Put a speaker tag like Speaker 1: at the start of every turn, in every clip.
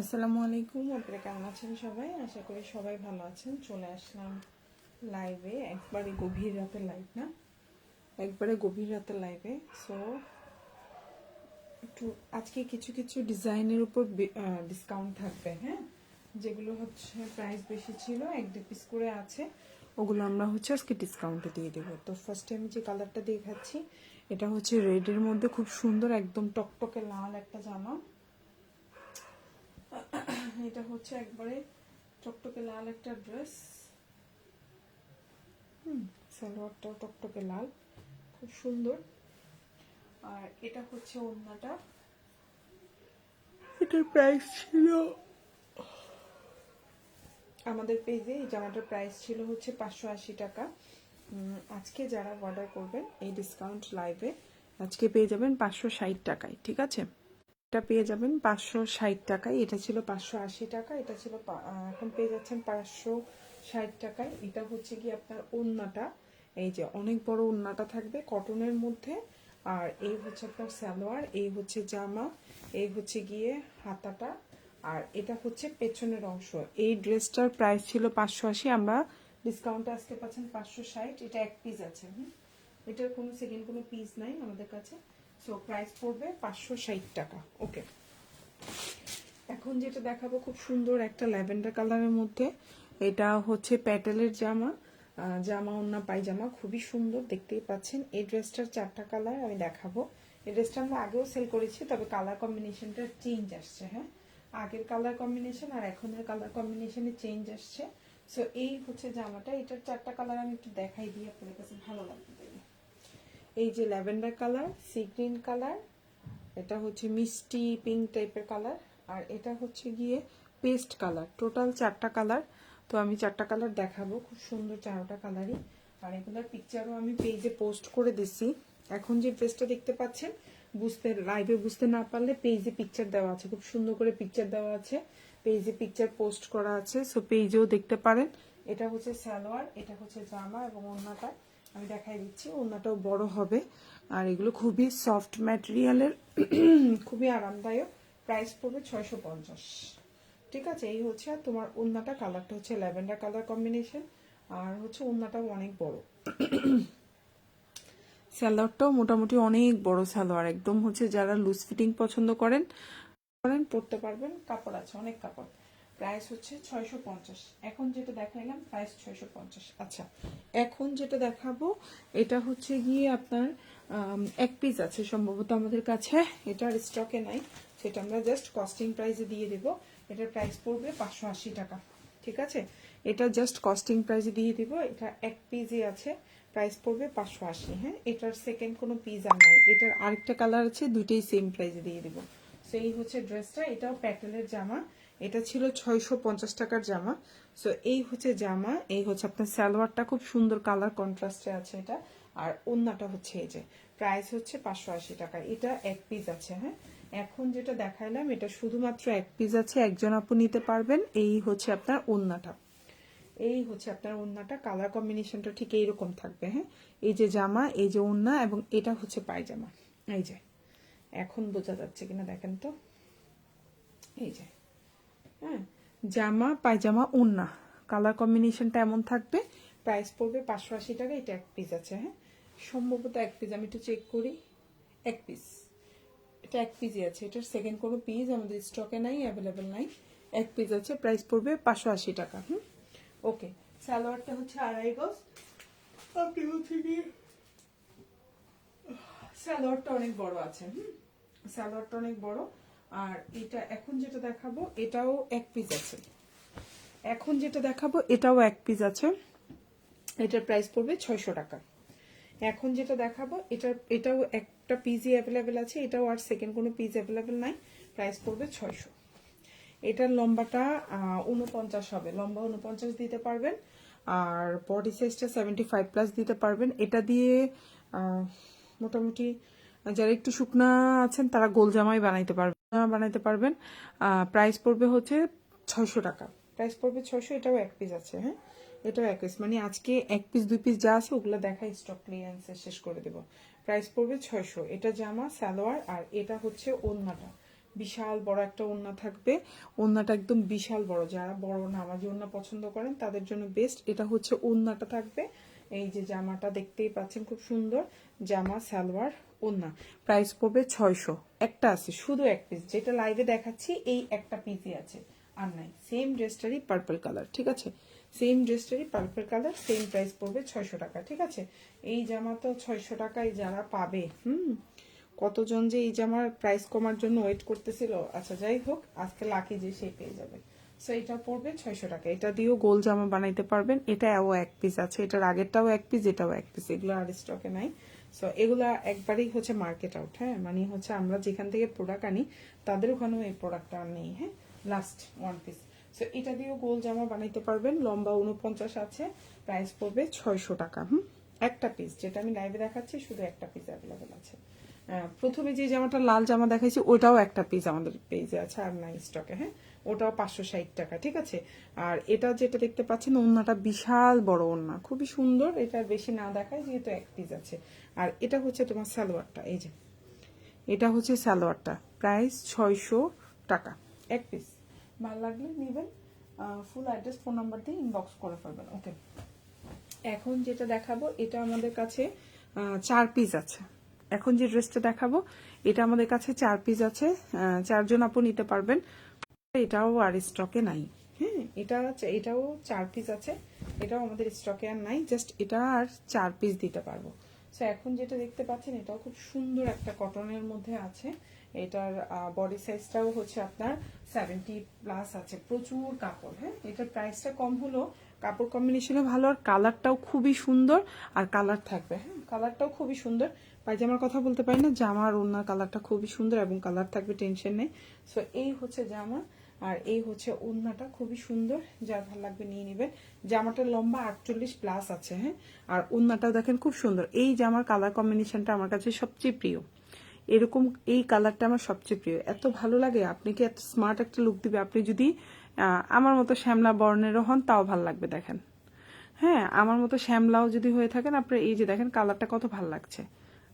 Speaker 1: আসসালামু আলাইকুম, আপনারা কেমন আছেন সবাই? আশা করি সবাই ভালো আছেন। চলে আসলাম লাইভে একবারে গভীর রাতে লাইভ না, একবারে গভীর রাতে লাইভে সো একটু আজকে কিছু কিছু ডিজাইনের উপর ডিসকাউন্ট থাকবে হ্যাঁ? যেগুলো হচ্ছে প্রাইস বেশি ছিল, এক দু পিস করে আছে। ওগুলো আমরা হচ্ছে আজকে ডিসকাউন্টে দিয়ে দেবো। তো ফার্স্টে আমি যে কালারটা দেখাচ্ছি, এটা হচ্ছে রেডের মধ্যে খুব সুন্দর, একদম টকটকে লাল একটা জামা। এটা হচ্ছে একবারে টকটকে লাল একটা ড্রেস। হুম সালোয়ারটা টকটকে লাল খুব সুন্দর। আর এটা হচ্ছে ওড়নাটা। এটার প্রাইস ছিল আমাদের পেজে এই জামাটার প্রাইস ছিল হচ্ছে পাঁচশো আশি টাকা। আজকে যারা অর্ডার করবেন এই ডিসকাউন্ট লাইভে আজকে পেয়ে যাবেন পাঁচশো ষাট টাকায় ঠিক আছে? এটা পেয়ে যাবেন পাঁচশো ষাট টাকায়। এটা ছিল পাঁচশো আশি টাকা, এটা ছিল এখন পেয়ে যাচ্ছেন পাঁচশো ষাট টাকায়। এটা হচ্ছে কি আপনার ওড়নাটা। এই যে অনেক বড় ওড়নাটা থাকবে কটনের মধ্যে। আর এই হচ্ছে আপনার সালোয়ার, এই হচ্ছে জামা, এই হচ্ছে গিয়ে হাতাটা। আর এটা হচ্ছে পেছনের অংশ। এই ড্রেসটার প্রাইস ছিল পাঁচশো আশি। আমরা ডিসকাউন্টে আজকে পাচ্ছেন পাঁচশো ষাট। এটা এক পিস আছে, হুম? এটার কোনো সেকেন্ড কোনো পিস নাই আমাদের কাছে। সো প্রাইস পড়বে পাঁচশো ষাট টাকা। ওকে এখন যেটা দেখাবো খুব সুন্দর একটা ল্যাভেন্ডার কালারের মধ্যে। এটা হচ্ছে প্যাটেলের জামা। জামা ওন্না পায়জামা খুবই সুন্দর, দেখতেই পাচ্ছেন। এই ড্রেসটার চারটা কালার আমি দেখাবো। এই ড্রেসটা আমরা আগেও সেল করেছি, তবে কালার কম্বিনেশনটা চেঞ্জ আসছে হ্যাঁ? আগের কালার কম্বিনেশন আর এখনের কালার কম্বিনেশনে চেঞ্জ আসছে। সো এই হচ্ছে জামাটা। এটার চারটা কালার আমি একটু দেখাই দিই, আপনাদের কাছে ভালো লাগবে। এই যে lavender colour, sea green colour, এটা হচ্ছে মিষ্টি, পিঙ্ক টাইপের কালার, আর এটা হচ্ছে গিয়ে পেস্ট কালার। টোটাল চারটা কালার, তো আমি চারটা কালার দেখাবো, খুব সুন্দর চারোটা কালারই। আর এগুলোর পিকচারও আমি পেজে পোস্ট করে দিছি। এখন যে ড্রেসটা দেখতে পাচ্ছেন, বুঝতে লাইভে বুঝতে না পারলে পেজে পিকচার দেওয়া আছে, খুব সুন্দর করে পিকচার দেওয়া আছে। পেজে পিকচার পোস্ট করা আছে সো পেজেও দেখতে পারেন। এটা হচ্ছে সালোয়ার, এটা হচ্ছে জামা এবং অন্যটা আমি দেখাই দিচ্ছি, ওড়নাটাও বড় হবে। আর এগুলো খুবই সফট ম্যাটেরিয়ালের খুবই আরামদায়ক। প্রাইস পড়বে ছয়শো পঞ্চাশ। ঠিক আছে, এই হচ্ছে আর তোমার ওড়নাটা কালারটা হচ্ছে ল্যাভেন্ডার কালার কম্বিনেশন আর হচ্ছে ওড়নাটাও অনেক বড়। সালোয়ারটাও মোটামুটি অনেক বড় সালোয়ার, একদম হচ্ছে যারা লুজ ফিটিং পছন্দ করেন করেন পরতে পারবেন, কাপড় আছে, অনেক কাপড়। প্রাইস হচ্ছে ছয়শো পঞ্চাশ। এখন যেটা দেখাইলাম প্রাইস ছয়শো পঞ্চাশ। আচ্ছা এখন যেটা দেখাবো, এটা হচ্ছে গিয়ে আপনার এক পিস আছে সম্ভবত আমাদের কাছে এটার স্টকে নাই, সেটা আমরা জাস্ট কস্টিং প্রাইসে দিয়ে দেবো। এটার প্রাইস পড়বে পাঁচশো আশি টাকা, ঠিক আছে? এটা জাস্ট কস্টিং প্রাইসে দিয়ে দিব, এটা এক পিসই আছে প্রাইস পড়বে পাঁচশো আশি হ্যাঁ? এটার সেকেন্ড কোনো পিস আর নাই, এটার আরেকটা কালার আছে, দুইটাই সেম প্রাইসে দিয়ে দিব। সো এই হচ্ছে ড্রেসটা এটাও প্যাটেলের জামা। এটা ছিল ছয়শো পঞ্চাশ টাকার জামা। সো এই হচ্ছে জামা, এই হচ্ছে আপনার সালোয়ারটা, খুব সুন্দর কালার কন্ট্রাস্টে আছে এটা। আর ওন্নাটা হচ্ছে এই যে প্রাইস হচ্ছে পাঁচশো আশি টাকা। এটা এক পিস আছে হ্যাঁ? এখন যেটা দেখাইলাম, এটা শুধুমাত্র এক পিস আছে, একজন আপু নিতে পারবেন। এই হচ্ছে আপনার ওন্নাটা। এই হচ্ছে আপনার ওন্নাটা কালার কম্বিনেশনটা ঠিক এইরকম থাকবে হ্যাঁ? এই যে জামা, এই যে ওন্না এবং এটা হচ্ছে পায়জামা। এই যে, এখন বোঝা যাচ্ছে কিনা, দেখেন তো। এই যে হ্যাঁ জামা, পায়জামা ওন্না কালার কম্বিনেশনটা এমন থাকবে প্রাইস পড়বে পাঁচশো আশি টাকা, এটা এক পিস আছে হ্যাঁ? সম্ভবত এক পিস আমি একটু চেক করি, এক পিস এটা এক পিসই আছে, এটার সেকেন্ড কোনো পিস আমাদের স্টকে নাই অ্যাভেলেবেল নাই। এক পিস আছে প্রাইস পড়বে পাঁচশো আশি টাকা, হুম? ওকে সালোয়ারটা হচ্ছে আড়াই গজ। আপনি হচ্ছে গিয়ে সালোয়ারটা অনেক বড় আছে, হুম? সালোয়ারটা অনেক বড়। আর এটা এখন যেটা দেখাবো, এটাও এক পিস আছে। এখন যেটা দেখাবো, এটাও এক পিস আছে। এটার প্রাইস পড়বে ছয়শো টাকা। এখন যেটা দেখাবো এটা এটাও একটা পিজি অ্যাভেলেবেল আছে, এটাও আর সেকেন্ড কোনো পিস অ্যাভেলেবেল নাই প্রাইস পড়বে ছয়শো। এটার লম্বাটা উনপঞ্চাশ হবে। লম্বা উনপঞ্চাশ দিতে পারবেন, আর বডি সাইজটা সেভেন্টি ফাইভ প্লাস দিতে পারবেন। এটা দিয়ে মোটামুটি, যারা একটু শুকনা আছেন, তারা গোল জামাই বানাইতে পারবেন। জামা বানাইতে পারবেন। প্রাইস পড়বে হচ্ছে ছয়শো টাকা। প্রাইস পড়বে ছয়শো, এটাও এক পিস আছে হ্যাঁ? এটাও এক পিস মানে আজকে এক পিস দুই পিস যা আছে, ওগুলো দেখা স্টক ক্লিয়ারেন্সে শেষ করে দেবো। প্রাইস পড়বে ছয়শো। এটা জামা, সালোয়ার, আর এটা হচ্ছে ওড়নাটা বিশাল বড় একটা ওড়না থাকবে। ওড়নাটা একদম বিশাল বড়। যারা বড় নামাজি ওড়না পছন্দ করেন, তাদের জন্য বেস্ট এটা হচ্ছে ওড়নাটা থাকবে। এই যে জামাটা দেখতেই পাচ্ছেন, খুব সুন্দর জামা, সালোয়ার ওড়না প্রাইস পড়বে ছয়শো। একটা আছে, শুধু এক পিস যেটা লাইভে দেখাচ্ছি, এই একটা পিসই আছে। আর নাই সেম ড্রেসটারই পার্পল কালার ঠিক আছে? সেম ড্রেসটারই পার্পল কালার সেম প্রাইস পড়বে ছয়শো টাকা, ঠিক আছে? এই জামা তো ছয়শো টাকায় যারা পাবে, হুম? কতজন যে এই জামার প্রাইস কমার জন্য ওয়েট করতেছিল? আচ্ছা যাই হোক, আজকে লাকি যে সে পেয়ে যাবে। সো এটা পড়বে ছয়শো টাকা। এটা দিয়েও গোল জামা বানাইতে পারবেন। এটাও এক পিস আছে। এটার আগেরটাও এক পিস এটাও এক পিস এগুলো আর স্টকে নাই। সো এগুলা একবারেই হচ্ছে মার্কেট আউট হ্যাঁ? মানে হচ্ছে আমরা যেখান থেকে প্রোডাক্ট আনি, তাদের ওখানেও এই প্রোডাক্টটা আর নেই হ্যাঁ? লাস্ট ওয়ান পিস সো এটা দিয়েও গোল জামা বানাইতে পারবেন। লম্বা উনপঞ্চাশ আছে। প্রাইস পড়বে ছয়শো টাকা, হুম? একটা পিস যেটা আমি লাইভে দেখাচ্ছি, শুধু একটা পিস অ্যাভেলেবেল আছে। প্রথমে যে জামাটা, লাল জামা দেখাইছি, ওটাও একটা পিস আমাদের পেজে আছে, আর নাই স্টকে হ্যাঁ? ওটাও পাঁচশো ষাট টাকা, ঠিক আছে? আর এটা যেটা দেখতে পাচ্ছেন, ওন্নাটা বিশাল বড় ওন্না, খুবই সুন্দর, এটা বেশি না দেখায়, যেহেতু এক পিস আছে। আর এটা হচ্ছে তোমার সালোয়ারটা, এই যে। এটা হচ্ছে সালোয়ারটা প্রাইস ছয়শো টাকা, এক পিস ভালো লাগলে নেবেন ফুল অ্যাড্রেস ফোন নাম্বার দিয়ে ইনবক্স করে ফেলবেন ওকে এখন যেটা দেখাবো, এটা আমাদের কাছে চার পিস আছে। এখন যে ড্রেসটা দেখাবো, এটা আমাদের কাছে চার পিস আছে চারজন আপু নিতে পারবেন। এটাও আর স্টকে নাই। হ্যাঁ এটা এটাও চার পিস আছে, এটাও আমাদের স্টকে আর নাই জাস্ট এটা আর চার পিস দিতে পারব। সো এখন যেটা দেখতে পাচ্ছেন, এটাও খুব সুন্দর একটা কটনের মধ্যে আছে। এটার বডি সাইজটাও হচ্ছে আপনার সেভেন্টি প্লাস আছে। প্রচুর কাপড় হ্যাঁ? এটার প্রাইসটা কম হলো কাপড় কম্বিনেশনও ভালো, আর কালারটাও খুবই সুন্দর, আর কালার থাকবে হ্যাঁ? কালারটাও খুবই সুন্দর। পায়জামার কথা বলতে পারি না, জামার ওনার কালারটা খুবই সুন্দর এবং কালার থাকবে টেনশন নেই। সো এই হচ্ছে জামা, আর এই হচ্ছে ওড়নাটা খুবই সুন্দর যার ভালো লাগবে নিয়ে নেবেন। জামাটা লম্বা আটচল্লিশ প্লাস আছে হ্যাঁ? আর ওড়নাটাও দেখেন খুব সুন্দর। এই জামার কালার কম্বিনেশনটা আমার কাছে সবচেয়ে প্রিয়। এরকম এই কালারটা আমার সবচেয়ে প্রিয়। এত ভালো লাগে, আপনি কি এত স্মার্ট একটা লুক দিবে? আপনি যদি আমার মতো শ্যামলা বর্ণেরও হন, তাও ভালো লাগবে দেখেন। হ্যাঁ আমার মতো শ্যামলাও যদি হয়ে থাকেন, আপনার এই যে দেখেন কালারটা কত ভালো লাগছে।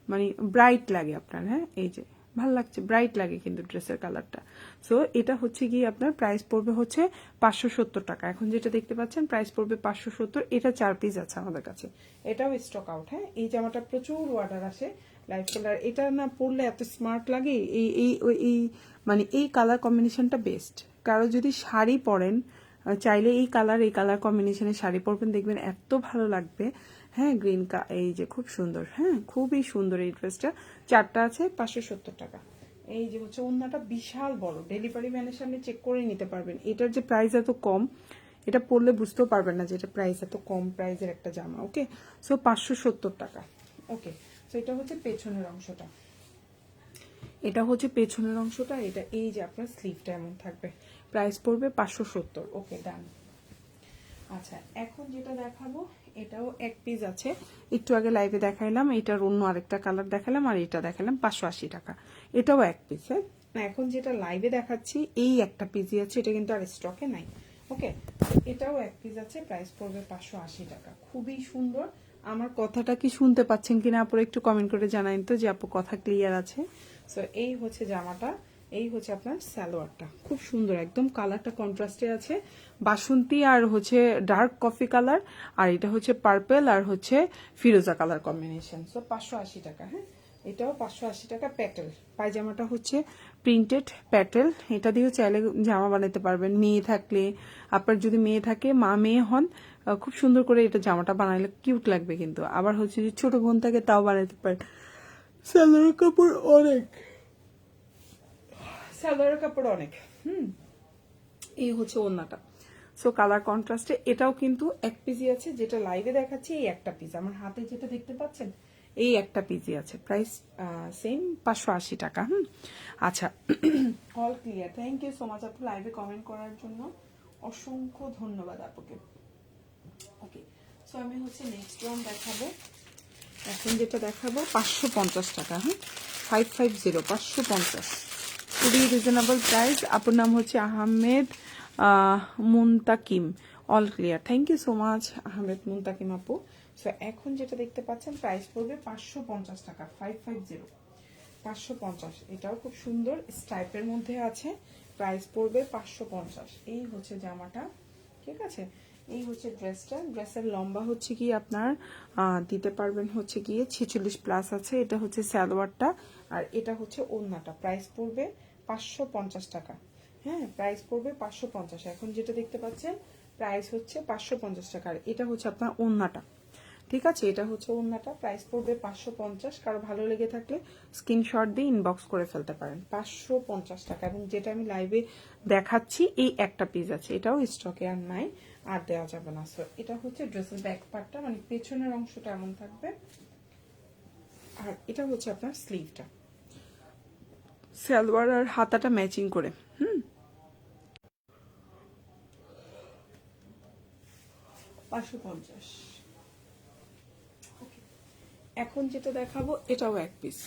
Speaker 1: মানে ব্রাইট লাগে আপনার হ্যাঁ এই যে। ভালো লাগছে ব্রাইট লাগে কিন্তু ড্রেসের কালারটা সো এটা হচ্ছে কি আপনার প্রাইস পড়বে হচ্ছে পাঁচশো সত্তর টাকা। এখন যেটা দেখতে পাচ্ছেন প্রাইস পড়বে পাঁচশো সত্তর, এটা চার পিস আছে আমাদের কাছে। এটাও স্টক আউট হ্যাঁ? এই জামাটা প্রচুর অর্ডার আসে লাইট কালার এটা না পরলে এত স্মার্ট লাগে? এই এই এই মানে এই কালার কম্বিনেশনটা বেস্ট কারও যদি শাড়ি পরেন চাইলে এই কালার এই কালার কম্বিনেশনের শাড়ি পরবেন, দেখবেন এত ভালো লাগবে। হ্যাঁ গ্রিন এই যে খুব সুন্দর হ্যাঁ খুবই সুন্দর এই ড্রেসটা চারটা আছে, পাঁচশো সত্তর টাকা। এই যে হচ্ছে ওন্নাটা বিশাল বড়। ডেলিভারি ম্যানের সামনে চেক করে নিতে পারবেন। এটার যে প্রাইস এত কম, এটা পরলে বুঝতেও পারবেন না যে এটা প্রাইস এত কম প্রাইসের একটা জামা ওকে সো পাঁচশো সত্তর টাকা ওকে সো এটা হচ্ছে পেছনের অংশটা। এটা হচ্ছে পেছনের অংশটা, এটা এই যে আপনার স্লিভটা এমন থাকবে। প্রাইস পড়বে পাঁচশো সত্তর ওকে ডান আচ্ছা এখন যেটা দেখাবো এটাও এক পিস আছে। একটু আগে লাইভে দেখাইলাম, এটার অন্য আরেকটা কালার দেখালাম আর এটা দেখালাম পাঁচশো আশি টাকা। এটাও এক পিস হ্যাঁ? এখন যেটা লাইভে দেখাচ্ছি, এই একটা পিসই আছে, এটা কিন্তু আর স্টকে নাই। ওকে এটাও এক পিস আছে প্রাইস পড়বে পাঁচশো আশি টাকা। খুবই সুন্দর। আমার কথাটা কি শুনতে পাচ্ছেন কিনা আপুর একটু কমেন্ট করে জানাইন তো, যে আপু কথা ক্লিয়ার আছে। সো এই হচ্ছে জামাটা। এই হচ্ছে আপনার সালোয়ারটা। খুব সুন্দর, একদম কালারটা কন্ট্রাস্টে আছে। বাসন্তী আর হচ্ছে ডার্ক কফি কালার আর এটা হচ্ছে পার্পেল আর হচ্ছে ফিরোজা কালার কম্বিনেশন সো পাঁচশো আশি টাকা হ্যাঁ? এটাও পাঁচশো আশি টাকা প্যাটেল পায়জামাটা হচ্ছে প্রিন্টেড প্যাটেল এটা দিয়েও চাইলে জামা বানাতে পারবেন। মেয়ে থাকলে, আপনার যদি মেয়ে থাকে, মা মেয়ে হন খুব সুন্দর করে এটা জামাটা বানাইলে কিউট লাগবে কিন্তু। আবার হচ্ছে যে ছোট বোন থাকে, তাও বানাতে পারেন। সালোয়ার কাপড় অনেক। সালোয়ারের কাপড় অনেক, হুম? এই হচ্ছে ওড়নাটা। সো কালার কন্ট্রাস্টে এটাও কিন্তু এক পিজি আছে, যেটা লাইভে দেখাচ্ছি, এই একটা পিস আমার হাতে যেটা দেখতে পাচ্ছেন, এই একটা পিজি আছে। প্রাইস সেম পাঁচশো আশি টাকা, হুম? আচ্ছা all clear thank you so much আপু লাইভে কমেন্ট করার জন্য। অসংখ্য ধন্যবাদ আপুকে। ওকে সো আমি হচ্ছে নেক্সট ওয়ান দেখাবো। এখন যেটা দেখাবো, পাঁচশো পঞ্চাশ টাকা হ্যাঁ ফাইভ ফাইভ জিরো পাঁচশো পঞ্চাশ। খুবই রিজনেবল প্রাইস আপনার নাম হচ্ছে আহমেদ আহ, Muntakim. All clear thank you so much Ahmed Muntakim আপু। সো এখন যেটা দেখতে পাচ্ছেন প্রাইস পড়বে পাঁচশো পঞ্চাশ টাকা ফাইভ ফাইভ জিরো পাঁচশো পঞ্চাশ এটাও খুব সুন্দর স্টাইপের মধ্যে আছে। প্রাইস পড়বে পাঁচশো পঞ্চাশ। এই হচ্ছে জামাটা ঠিক আছে? এই হচ্ছে ড্রেসটা ড্রেসের লম্বা হচ্ছে কি আপনার দিতে পারবেন হচ্ছে গিয়ে ছেচল্লিশ প্লাস আছে। এটা হচ্ছে সালোয়ারটা আর এটা হচ্ছে ওড়নাটা। প্রাইস পড়বে পাঁচশো পঞ্চাশ টাকা। হ্যাঁ প্রাইস পড়বে পাঁচশো পঞ্চাশ। এখন যেটা দেখতে পাচ্ছেন প্রাইস হচ্ছে পাঁচশো পঞ্চাশ টাকা। আর এটা হচ্ছে আপনার ওড়নাটা। ঠিক আছে, এটা হচ্ছে ওড়নাটা। প্রাইস পড়বে পাঁচশো পঞ্চাশ। কারও ভালো লেগে থাকলে স্ক্রিনশট দিয়ে ইনবক্স করে ফেলতে পারেন। পাঁচশো পঞ্চাশ টাকা। এবং যেটা আমি লাইভে দেখাচ্ছি, এই একটা পিস আছে। এটাও স্টকে আর নাই, আর দেওয়া যাবে না। সো এটা হচ্ছে ড্রেসের ব্যাক পার্টটা মানে পেছনের অংশটা এমন থাকবে। আর এটা হচ্ছে আপনার স্লিভটা সালোয়ার আর হাতাটা ম্যাচিং করে, হুম? পাঁচশো পঞ্চাশ। এখন যেটা দেখাবো, এটাও এক পিস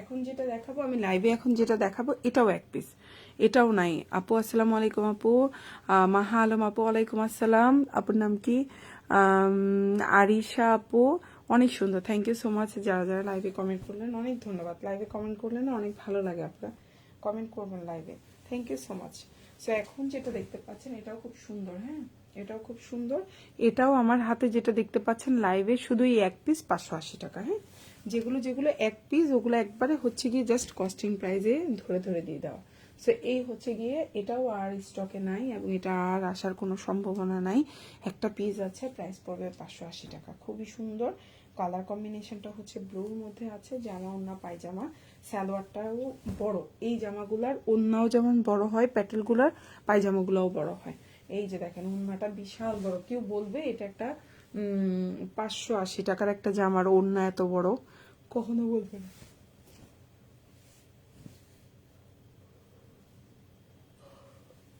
Speaker 1: এখন যেটা দেখাবো, আমি লাইভে এখন যেটা দেখাবো, এটাও এক পিস এটাও নাই। আপু, আসসালামু আলাইকুম আপু। মাহা আলম আপু, ওয়ালাইকুম আসসালাম। আপুর নাম কি? আরিশা আপু। অনেক সুন্দর। থ্যাংক ইউ সো মাচ যারা যারা লাইভে কমেন্ট করলেন, অনেক ধন্যবাদ। লাইভে কমেন্ট করলেন অনেক ভালো লাগে আপনার। কমেন্ট করবেন লাইভে thank you so much so এখন যেটা দেখতে পাচ্ছেন, এটাও খুব সুন্দর হ্যাঁ? এটাও খুব সুন্দর। এটাও আমার হাতে যেটা দেখতে পাচ্ছেন লাইভে শুধু এই এক পিস পাঁচশো আশি টাকা হ্যাঁ? যেগুলো যেগুলো এক পিস ওগুলো একবারে হচ্ছে গিয়ে জাস্ট কস্টিং প্রাইজে ধরে ধরে দিয়ে দেওয়া। সো এই হচ্ছে গিয়ে, এটাও আর স্টকে নাই এবং এটা আর আসার কোনো সম্ভাবনা নাই। একটা পিস আছে প্রাইস পড়বে পাঁচশো আশি টাকা। খুবই সুন্দর। কালার কম্বিনেশনটা হচ্ছে ব্লুর মধ্যে আছে, জামা ওন্না পায়জামা, সালোয়ারটাও বড়। এই জামাগুলার ওন্নাও যেমন বড় হয়, প্যাটেলগুলার পায়জামাগুলোও বড় হয়। এই যে দেখেন ওন্নাটা বিশাল বড়। কেউ বলবে এটা একটা পাঁচশো আশি টাকার একটা জামার ওন্না এত বড়। কখনো বলবে না।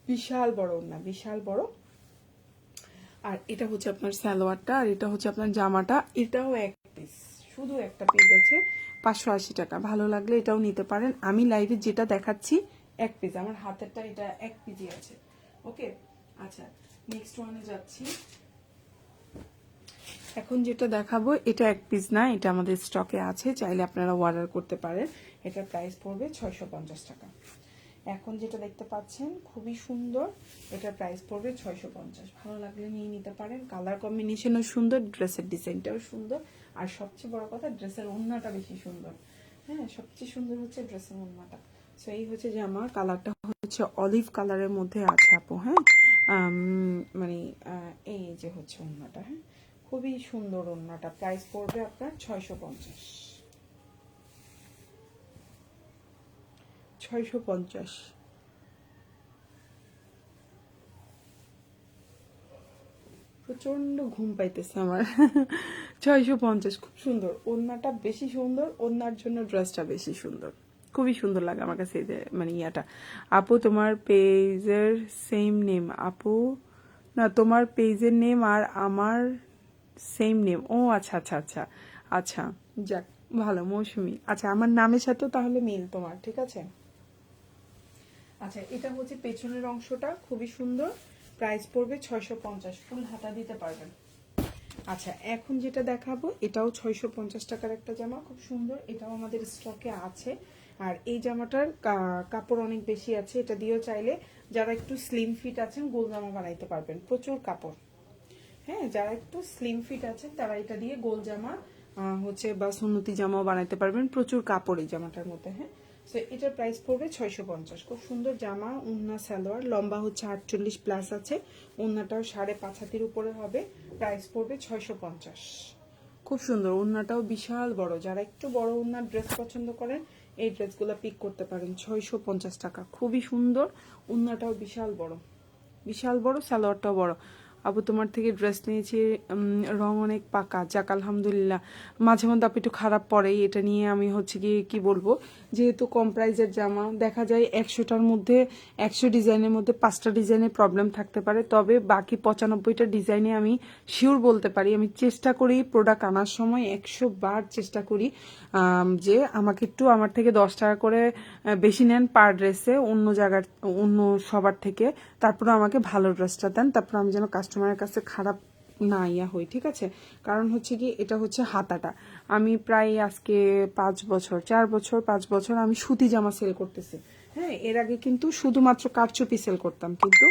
Speaker 1: বিশাল বড় ওন্না বিশাল বড়। আর এটা হচ্ছে আপনার সালোয়ারটা, আর এটা হচ্ছে আপনার জামাটা। এটাও এক পিস শুধু একটা পিস আছে, পাঁচশো আশি টাকা। ভালো লাগলে এটাও নিতে পারেন। আমি লাইভে যেটা দেখাচ্ছি, এক পিস আমার হাতেরটা এটা এক পিজি আছে। ওকে আচ্ছা নেক্সট ওয়ানে যাচ্ছি। এখন যেটা দেখাবো, এটা এক পিস না, এটা আমাদের স্টকে আছে। চাইলে আপনারা অর্ডার করতে পারেন। এটার প্রাইস পড়বে ছয়শো পঞ্চাশ টাকা। এখন যেটা দেখতে পাচ্ছেন, খুবই সুন্দর। এটার প্রাইস পড়বে ছয়শো পঞ্চাশ। ভালো লাগলে নিয়ে নিতে পারেন। কালার কম্বিনেশনও সুন্দর ড্রেসের ডিজাইনটাও সুন্দর। আর সবচেয়ে বড় কথা ড্রেসের ওড়নাটা বেশি সুন্দর। হ্যাঁ সবচেয়ে সুন্দর হচ্ছে ড্রেসের ওড়নাটা। সো এই হচ্ছে যে আমার কালারটা হচ্ছে অলিভ কালারের মধ্যে আছে আপু হ্যাঁ? মানে এই যে হচ্ছে ওড়নাটা হ্যাঁ? খুবই সুন্দর ওড়নাটা। প্রাইস পড়বে আপনার ছয়শো পঞ্চাশ। ছয়শো পঞ্চাশ। প্রচণ্ড ঘুম পাইতেছে আমার। ছয়শো পঞ্চাশ, খুব সুন্দর। ওড়নাটা বেশি সুন্দর, ওড়নার জন্য ড্রেসটা বেশি সুন্দর। খুবই সুন্দর লাগে আমার কাছে মানে ইয়াটা। আপু, তোমার পেজের সেম নেম আপু? না, তোমার পেজের নেম আর আমার সেম নেম ও আচ্ছা আচ্ছা আচ্ছা আচ্ছা যাক, ভালো, মৌসুমি। আচ্ছা আমার নামের সাথেও তাহলে মিল তোমার, ঠিক আছে? আচ্ছা এটা হচ্ছে পেছনের অংশটা, খুবই সুন্দর। প্রাইস পড়বে ছয়শো পঞ্চাশ, ফুল হাতা দিতে পারবেন। আচ্ছা এখন যেটা দেখাবো, এটাও ছয়শো পঞ্চাশ টাকার একটা জামা, খুব সুন্দর। এটাও আমাদের স্টকে আছে। আর এই জামাটার কাপড় অনেক বেশি আছে, এটা দিয়েও চাইলে যারা একটু স্লিম ফিট আছেন, গোল জামা বানাইতে পারবেন, প্রচুর কাপড়। হ্যাঁ যারা একটু স্লিম ফিট আছেন, তারা এটা দিয়ে গোল জামা হচ্ছে বা সুন্নতি জামাও বানাইতে পারবেন, প্রচুর কাপড় এই জামাটার মধ্যে হ্যাঁ। সো এটার প্রাইস পড়বে ছয়শো পঞ্চাশ। খুব সুন্দর জামা, উন্না সালোয়ার, লম্বা হচ্ছে আটচল্লিশ প্লাস আছে। উন্নাটাও সাড়ে পাঁচ হাতির উপরে হবে প্রাইস পড়বে ছয়শো পঞ্চাশ। খুব সুন্দর, উন্নাটাও বিশাল বড়। যারা একটু বড় উন্নার ড্রেস পছন্দ করেন, এই ড্রেসগুলো পিক করতে পারেন, ছয়শো পঞ্চাশ টাকা। খুবই সুন্দর, উন্নাটাও বিশাল বড়। বিশাল বড়, সালোয়ারটাও বড়। আবু তোমার থেকে ড্রেস নিয়েছি রং অনেক পাকা, যাক, আলহামদুলিল্লাহ। মাঝে মধ্যে আপু একটু খারাপ পড়ে, এটা নিয়ে আমি হচ্ছে গিয়ে কি বলব, যেহেতু কম প্রাইজের জামা, দেখা যায় একশোটার মধ্যে, একশো ডিজাইনের মধ্যে পাঁচটা ডিজাইনের প্রবলেম থাকতে পারে, তবে বাকি পঁচানব্বইটা ডিজাইনে আমি শিওর বলতে পারি, আমি চেষ্টা করি প্রোডাক্ট আনার সময় একশো বার চেষ্টা করি যে আমাকে একটু আমার থেকে দশ টাকা করে বেশি নেন পার ড্রেসে অন্য জায়গার, অন্য সবার থেকে তারপরে আমাকে ভালো ড্রেসটা দেন। তারপর আমি যেন কাস্টমারের কাছে খারাপ না ইয়া হই, ঠিক আছে? কারণ হচ্ছে কি, এটা হচ্ছে হাতাটা। আমি প্রায় আজকে পাঁচ বছর, চার বছর, পাঁচ বছর আমি সুতি জামা সেল করতেছি। হ্যাঁ এর আগে কিন্তু শুধুমাত্র কারচুপি সেল করতাম, কিন্তু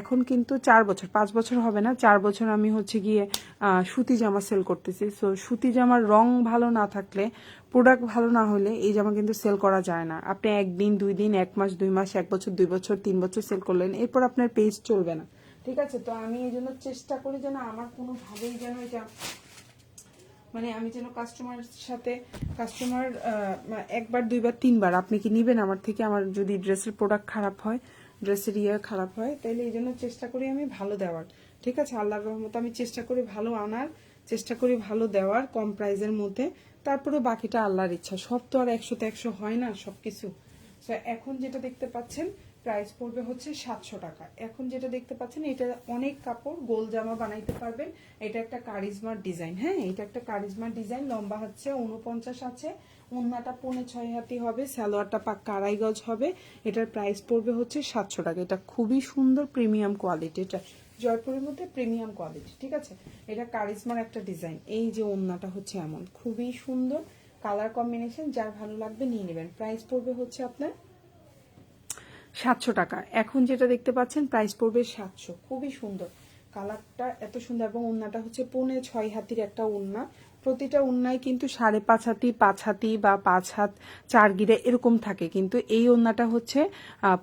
Speaker 1: এখন কিন্তু চার বছর, পাঁচ বছর হবে না, চার বছর আমি হচ্ছে গিয়ে সুতি জামা সেল করতেছি। সো সুতি জামার রং ভালো না থাকলে প্রোডাক্ট ভালো না হলে এই জামা কিন্তু সেল করা যায় না। আপনি একদিন, দুই দিন, এক মাস, দুই মাস, এক বছর, দুই বছর, তিন বছর সেল করলেন, এরপর আপনার পেজ চলবে না। ঠিক আছে? তো আমি এই জন্য চেষ্টা করি যেন আমার কোনোভাবেই যেন এটা মানে আমি যেন কাস্টমারের সাথে কাস্টমার একবার, দুইবার, তিনবার, আপনি কি নিবেন? আমার থেকে আমার যদি ড্রেসের প্রোডাক্ট খারাপ হয় ড্রেসের ইয়ে খারাপ হয়, তাইলে এই জন্য চেষ্টা করি আমি ভালো দেওয়ার। ঠিক আছে? আল্লাহর রহমত আমি চেষ্টা করি ভালো আনার, চেষ্টা করি ভালো দেওয়ার, কম প্রাইজের মধ্যে। তারপরে বাকিটা আল্লাহর ইচ্ছা। সব তো আর একশোতে একশো হয় না সব কিছু এখন যেটা দেখতে পাচ্ছেন প্রাইস পড়বে হচ্ছে সাতশো টাকা। এখন যেটা দেখতে পাচ্ছেন, এটা অনেক কাপড়, গোল জামা বানাইতে পারবেন। এটা একটা কারিজমার ডিজাইন হ্যাঁ? এটা একটা কারিজমার ডিজাইন লম্বা হচ্ছে উনপঞ্চাশ আছে। উন্নাটা পৌনে ছয় হাতি হবে, সালোয়ারটা পাক্কা আড়াই গজ হবে। এটার প্রাইস পড়বে হচ্ছে সাতশো টাকা। এটা খুবই সুন্দর প্রিমিয়াম কোয়ালিটি এটা জয়পুরের মধ্যে প্রিমিয়াম কোয়ালিটি ঠিক আছে? এটা কারিজমার একটা ডিজাইন এই যে ওন্নাটা হচ্ছে এমন। খুবই সুন্দর কালার কম্বিনেশন যার ভালো লাগবে নিয়ে নেবেন। প্রাইস পড়বে হচ্ছে আপনার সাতশো টাকা। এখন যেটা দেখতে পাচ্ছেন প্রাইস পড়বে সাতশো। খুবই সুন্দর। কালারটা এত সুন্দর এবং ওন্নাটা হচ্ছে পৌনে ছয় হাতির একটা ওন্না। প্রতিটা উন্নায় কিন্তু সাড়ে পাঁচ হাতি পাঁচ হাতি বা পাঁচ হাত চার গিরে এরকম থাকে। কিন্তু এই ওন্নাটা হচ্ছে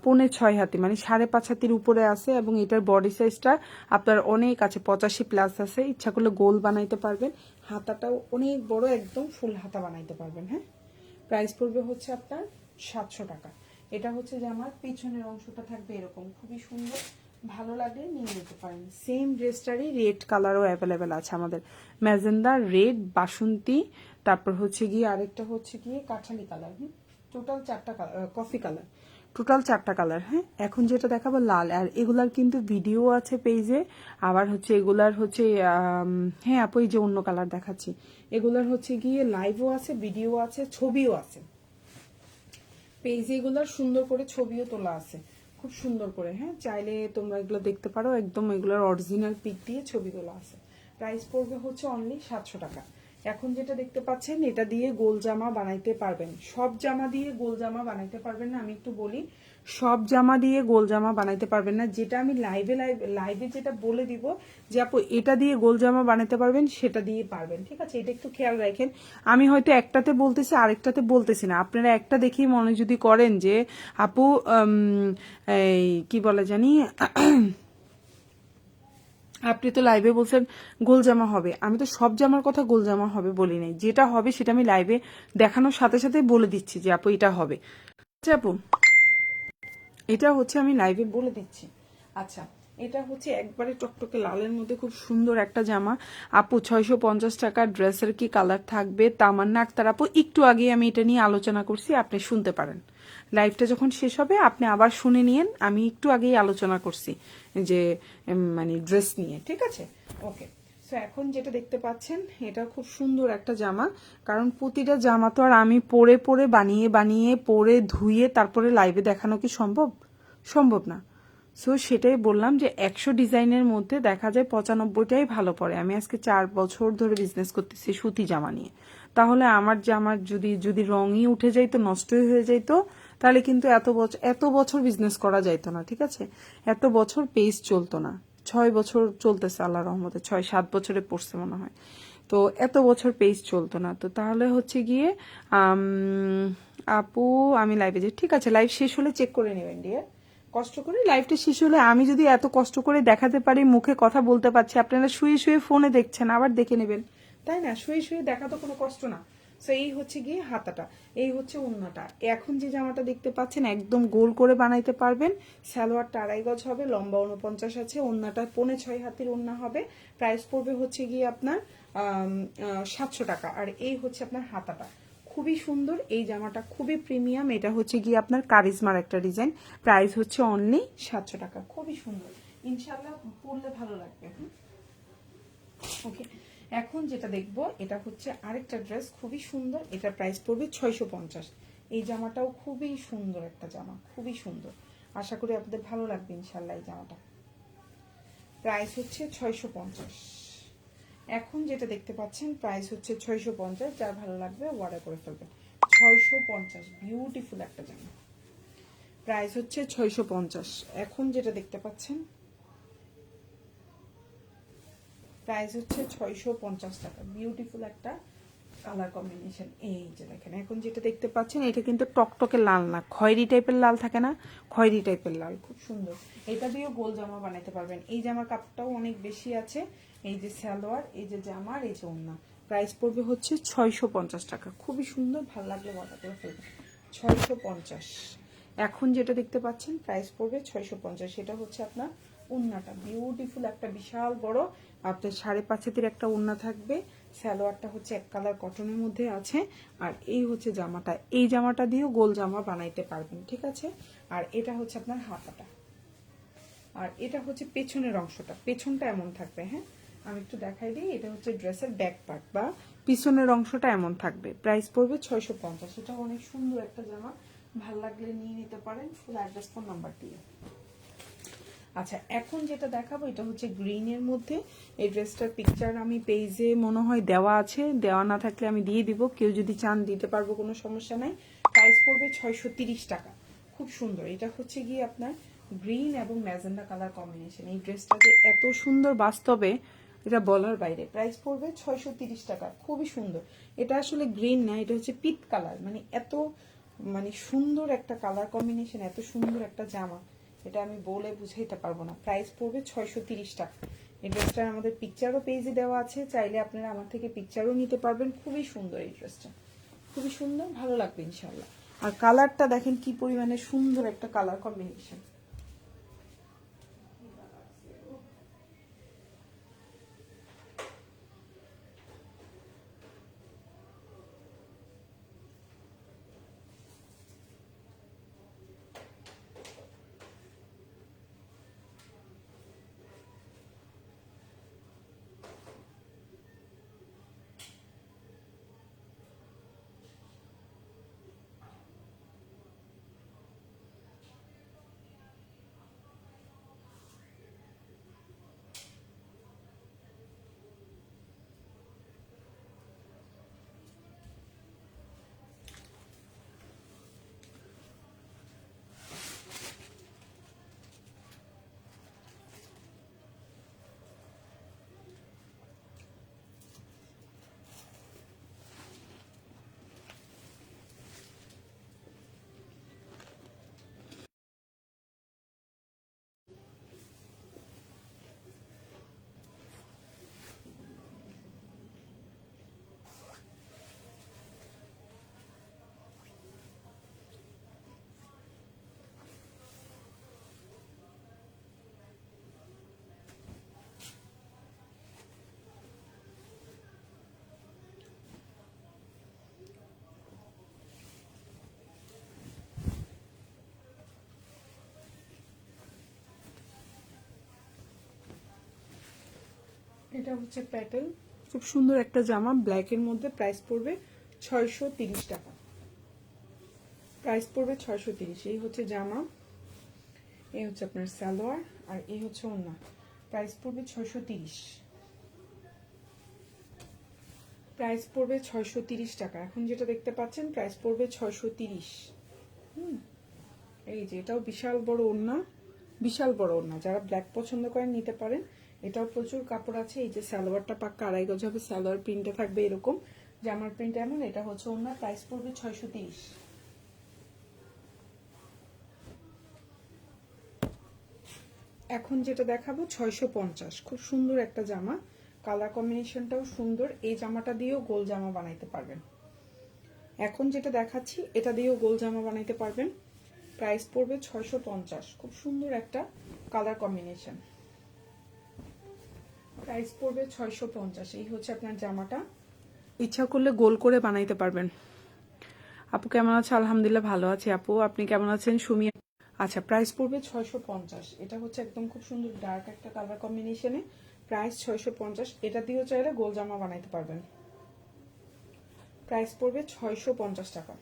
Speaker 1: পৌনে ছয় হাতি মানে সাড়ে পাঁচ হাতির উপরে আছে এবং এটার বডি সাইজটা আপনার অনেক আছে, পঁচাশি প্লাস আছে। ইচ্ছা করলে গোল বানাইতে পারবেন। হাতাটাও অনেক বড়, একদম ফুল হাতা বানাইতে পারবেন হ্যাঁ? প্রাইস পড়বে হচ্ছে আপনার সাতশো টাকা। এটা হচ্ছে যে আমার পিছনের অংশটা থাকবে এরকম। খুবই সুন্দর। ভালো লাগে, নিয়ে নিতে পারেন সেম ড্রেসটারই রেড কালারও অ্যাভেলেবেল আছে আমাদের। ম্যাজেন্ডা রেড বাসন্তী, তারপর হচ্ছে গিয়ে আরেকটা হচ্ছে গিয়ে কাঠালি কালার হুম? টোটাল চারটা কফি কালার টোটাল চারটা কালার হ্যাঁ? এখন যেটা দেখাবো লাল, আর এগুলার কিন্তু ভিডিও আছে পেজে আবার হচ্ছে এগুলার হচ্ছে হ্যাঁ আপু যে অন্য কালার দেখাচ্ছি। এগুলার হচ্ছে গিয়ে লাইভও আছে ভিডিও আছে, ছবিও আছে। পেজে এগুলার সুন্দর করে ছবিও তোলা আছে। খুব সুন্দর করে হ্যাঁ? চাইলে তোমরা এগুলো দেখতে পারো। একদম এগুলোর অরিজিনাল পিক দিয়ে ছবি তোলা আছে। প্রাইস পড়বে হচ্ছে অনলি সাতশো টাকা। এখন যেটা দেখতে পাচ্ছেন, এটা দিয়ে গোল জামা বানাইতে পারবেন। সব জামা দিয়ে গোল জামা বানাইতে পারবেন না, আমি একটু বলি। সব জামা দিয়ে গোল জামা বানাইতে পারবেন না। যেটা আমি লাইভে লাইভ লাইভে যেটা বলে দিব যে, আপু, এটা দিয়ে গোল জামা বানাইতে পারবেন, সেটা দিয়ে পারবেন। ঠিক আছে? এটা একটু খেয়াল রাখেন। আমি হয়তো একটাতে বলতেছি, আরেকটাতে বলতেছি না। আপনারা একটা দেখেই মনে যদি করেন যে, আপু এই, কি বলে জানি? আপনি তো লাইভে বলছেন, গোল জামা হবে। আমি তো সব জামার কথা গোল জামা হবে বলি নাই। যেটা হবে সেটা আমি লাইভে দেখানোর সাথে সাথে বলে দিচ্ছি যে, আপু, এটা হবে। আচ্ছা আপু এটা হচ্ছে আমি লাইভে বলে দিচ্ছি। আচ্ছা এটা হচ্ছে একবারে টকটকে লালের মধ্যে খুব সুন্দর একটা জামা। আপু, ছয়শো পঞ্চাশ টাকা ড্রেসের কি কালার থাকবে? তামান্না আক্তার আপু, একটু আগে আমি এটা নিয়ে আলোচনা করছি, আপনি শুনতে পারেন। লাইভটা যখন শেষ হবে, আপনি আবার শুনে নিয়েন, আমি একটু আগেই আলোচনা করছি, যে মানে ড্রেস নিয়ে, ঠিক আছে? ওকে সো এখন যেটা দেখতে পাচ্ছেন, এটা খুব সুন্দর একটা জামা। কারণ প্রতিটা জামা তো আর আমি পরে পরে বানিয়ে বানিয়ে, পরে ধুয়ে, তারপরে লাইভে দেখানো কি সম্ভব? সম্ভব না। সো সেটাই বললাম যে একশো ডিজাইনের মধ্যে দেখা যায় পঁচানব্বইটাই ভালো পড়ে। আমি আজকে চার বছর ধরে বিজনেস করতেছি সুতি জামা নিয়ে। তাহলে আমার জামার যদি যদি রঙই উঠে যাইতো, নষ্টই হয়ে যাইতো, তাহলে কিন্তু এত বছর এত বছর বিজনেস করা যাইতো না, ঠিক আছে? এত বছর পেজ চলতো না। ছয় বছর চলতেছে আল্লাহ রহমতে, ছয়, সাত বছরে পড়ছে মনে হয়। তো এত বছর পেজ চলতো না। তো তাহলে হচ্ছে গিয়ে আপু, আমি লাইভে যাই। ঠিক আছে লাইভ শেষ হলে চেক করে নেবেন ডিয়ার কষ্ট করে লাইফটা শেষ হলে আমি যদি এত কষ্ট করে দেখাতে পারি, মুখে কথা বলতে পারছি, আপনারা শুয়ে শুয়ে ফোনে দেখছেন, আবার দেখে নেবেন। তাই না? শুয়ে শুয়ে দেখা তো কোনো কষ্ট না। তো এই হচ্ছে গিয়ে হাতাটা, এই হচ্ছে ওন্নাটা এখন যে জামাটা দেখতে পাচ্ছেন, একদম গোল করে বানাইতে পারবেন। সালোয়ারটা আড়াই গজ হবে, লম্বা উনপঞ্চাশ আছে ওন্নাটা পৌনে ছয় হাতির ওন্না হবে। প্রাইস পড়বে হচ্ছে গিয়ে আপনার সাতশো টাকা। আর এই হচ্ছে আপনার হাতাটা। খুবই সুন্দর, এই জামাটা খুবই প্রিমিয়াম, এটা হচ্ছে গিয়ে আপনার কারিজমার একটা ডিজাইন। প্রাইস হচ্ছে অনলি সাতশো টাকা। খুবই সুন্দর। ইনশাল্লাহ পরলে ভালো লাগবে। ওকে এখন যেটা দেখব, এটা হচ্ছে আরেকটা ড্রেস খুবই সুন্দর এটা প্রাইস পড়বে ছয়শো পঞ্চাশ। এই জামাটাও খুবই সুন্দর একটা জামা, খুবই সুন্দর। আশা করি আপনাদের ভালো লাগবে ইনশাল্লাহ এই জামাটা। প্রাইস হচ্ছে ছয়শো পঞ্চাশ। এখন যেটা দেখতে পাচ্ছেন প্রাইস হচ্ছে ছয়শো পঞ্চাশ, যার ভালো লাগবে অর্ডার করে ফেলবেন। ছয়শো পঞ্চাশ বিউটিফুল একটা জামা। প্রাইস হচ্ছে ছয়শো পঞ্চাশ। এখন যেটা দেখতে পাচ্ছেন প্রাইস হচ্ছে ছয়শো পঞ্চাশ টাকা। বিউটিফুল একটা কালার কম্বিনেশন এই যে দেখেন, এখন যেটা দেখতে পাচ্ছেন, এটা কিন্তু টকটকে লাল না, খয়েরি টাইপের লাল থাকে না, খয়েরি টাইপের লাল, খুব সুন্দর। এটা দিয়েও গোল জামা বানাইতে পারবেন। এই জামার কাপটাও অনেক বেশি আছে। এই যে সালোয়ার, এই যে জামার এই যে ওন্না প্রাইস পড়বে হচ্ছে ছয়শো পঞ্চাশ টাকা। খুবই সুন্দর, ভালো লাগলে অর্ডার করে ফেলবেন ছয়শো পঞ্চাশ। এখন যেটা দেখতে পাচ্ছেন প্রাইস পড়বে ছয়শো পঞ্চাশ। সেটা হচ্ছে আপনার উন্নাটা বিউটিফুল একটা বিশাল বড়। আপনার সাড়ে পাঁচ হাতের একটা উন্না থাকবে। সালোয়ারটা হচ্ছে এক কালার কটনের মধ্যে আছে। আর এই হচ্ছে জামাটা। এই জামাটা দিয়েও গোল জামা বানাইতে পারবেন, ঠিক আছে? আর এটা হচ্ছে আপনার হাতাটা। আর এটা হচ্ছে পেছনের অংশটা। পেছনটা এমন থাকবে হ্যাঁ? আমি একটু দেখাই দিই। এটা হচ্ছে ড্রেসের ব্যাক পার্ট বা পিছনের অংশটা এমন থাকবে। প্রাইস পড়বে ছয়শো পঞ্চাশ। এটা অনেক সুন্দর একটা জামা। ভালো লাগলে নিয়ে নিতে পারেন। ফুল অ্যাড্রেস ফোন নাম্বার দিয়ে। আচ্ছা এখন যেটা দেখাবো এটা হচ্ছে গ্রিনের মধ্যে। এই ড্রেসটার পিকচার আমি পেজে মনে হয় দেওয়া আছে। দেওয়া না থাকলে আমি দিয়ে দিব। কেউ যদি চান দিতে পারব, কোনো সমস্যা নাই। প্রাইস পড়বে ছয়শো টাকা। খুব সুন্দর। এটা হচ্ছে গিয়ে আপনার গ্রিন এবং ম্যাজেন্ডা কালার কম্বিনেশন এই ড্রেসটা যে এত সুন্দর বাস্তবে এটা বলার বাইরে। প্রাইস পড়বে ছয়শো টাকা। খুবই সুন্দর। এটা আসলে গ্রিন না, এটা হচ্ছে পিট কালার মানে এত মানে সুন্দর একটা কালার কম্বিনেশন এত সুন্দর একটা জামা। এটা আমি বলে বুঝাইতে পারব না। প্রাইস পড়বে ছয়শো তিরিশ টাকা। এই ড্রেসটার আমাদের পিকচারও পেজে দেওয়া আছে, চাইলে আপনারা আমার থেকে পিকচারও নিতে পারবেন। খুবই সুন্দর এই ড্রেসটা খুবই সুন্দর, ভালো লাগবে ইনশাল্লাহ আর কালারটা দেখেন কি পরিমাণে সুন্দর একটা কালার কম্বিনেশন এটা হচ্ছে প্যাটেল। খুব সুন্দর একটা জামা ব্ল্যাকের মধ্যে প্রাইস পড়বে ছয়শো তিরিশ টাকা। প্রাইস পড়বে ছয়শো তিরিশ, এই হচ্ছে জামা, এই হচ্ছে আপনার সালোয়ার, আর এই হচ্ছে ওন্না প্রাইস পড়বে ছয়শো তিরিশ। প্রাইস পড়বে ছয়শো তিরিশ টাকা। এখন যেটা দেখতে পাচ্ছেন প্রাইস পড়বে ছয়শো তিরিশ। হুম, এই যে এটাও বিশাল বড় ওড়না, বিশাল বড় ওড়না। যারা ব্ল্যাক পছন্দ করেন, নিতে পারেন। এটাও প্রচুর কাপড় আছে, এই যে সালোয়ারটা পাক্কা আড়াই গজ হবে, সালোয়ার প্রিন্টে থাকবে এরকম। জামার প্রিন্ট এমন, এটা হচ্ছে ওনার প্রাইস পড়বে ছয়শো তিরিশ। এখন যেটা দেখাবো, ছয়শো পঞ্চাশ। খুব সুন্দর একটা জামা কালার কম্বিনেশনটাও সুন্দর। এই জামাটা দিয়েও গোল জামা বানাইতে পারবেন। এখন যেটা দেখাচ্ছি, এটা দিয়েও গোল জামা বানাইতে পারবেন। প্রাইস পড়বে ছয়শো পঞ্চাশ। খুব সুন্দর একটা কালার কম্বিনেশন প্রাইস পড়বে ছয়শো পঞ্চাশ। এই হচ্ছে আপনার জামাটা। ইচ্ছা করলে গোল করে বানাইতে পারবেন। আপু কেমন আছে? আলহামদুলিল্লাহ ভালো আছে। আপু আপনি কেমন আছেন? সুমি? আচ্ছা প্রাইস পড়বে ছয়শো পঞ্চাশ। এটা হচ্ছে একদম খুব সুন্দর ডার্ক একটা কালার কম্বিনেশনে প্রাইস ছয়শো পঞ্চাশ। এটা দিয়েও চাইলে গোল জামা বানাইতে পারবেন। প্রাইস পড়বে ছয়শো পঞ্চাশ টাকা।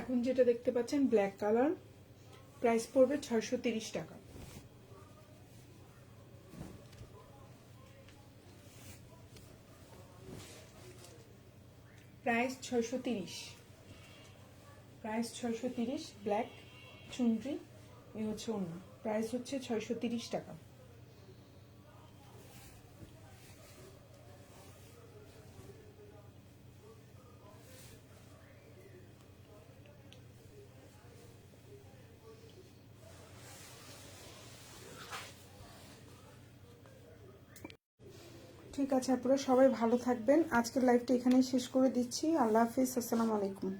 Speaker 1: এখন যেটা দেখতে পাচ্ছেন ব্ল্যাক কালার প্রাইস পড়বে ছয়শো টাকা। প্রাইস ছয়শো তিরিশ। প্রাইস ছয়শো তিরিশ ব্ল্যাক চুনরি, এ হচ্ছে অন্য প্রাইস হচ্ছে ছয়শো তিরিশ টাকা। ঠিক আছে আপনারা সবাই ভালো থাকবেন। আজকের লাইভটা এখানেই শেষ করে দিচ্ছি। আল্লাহ হাফিজ, আসসালামু আলাইকুম।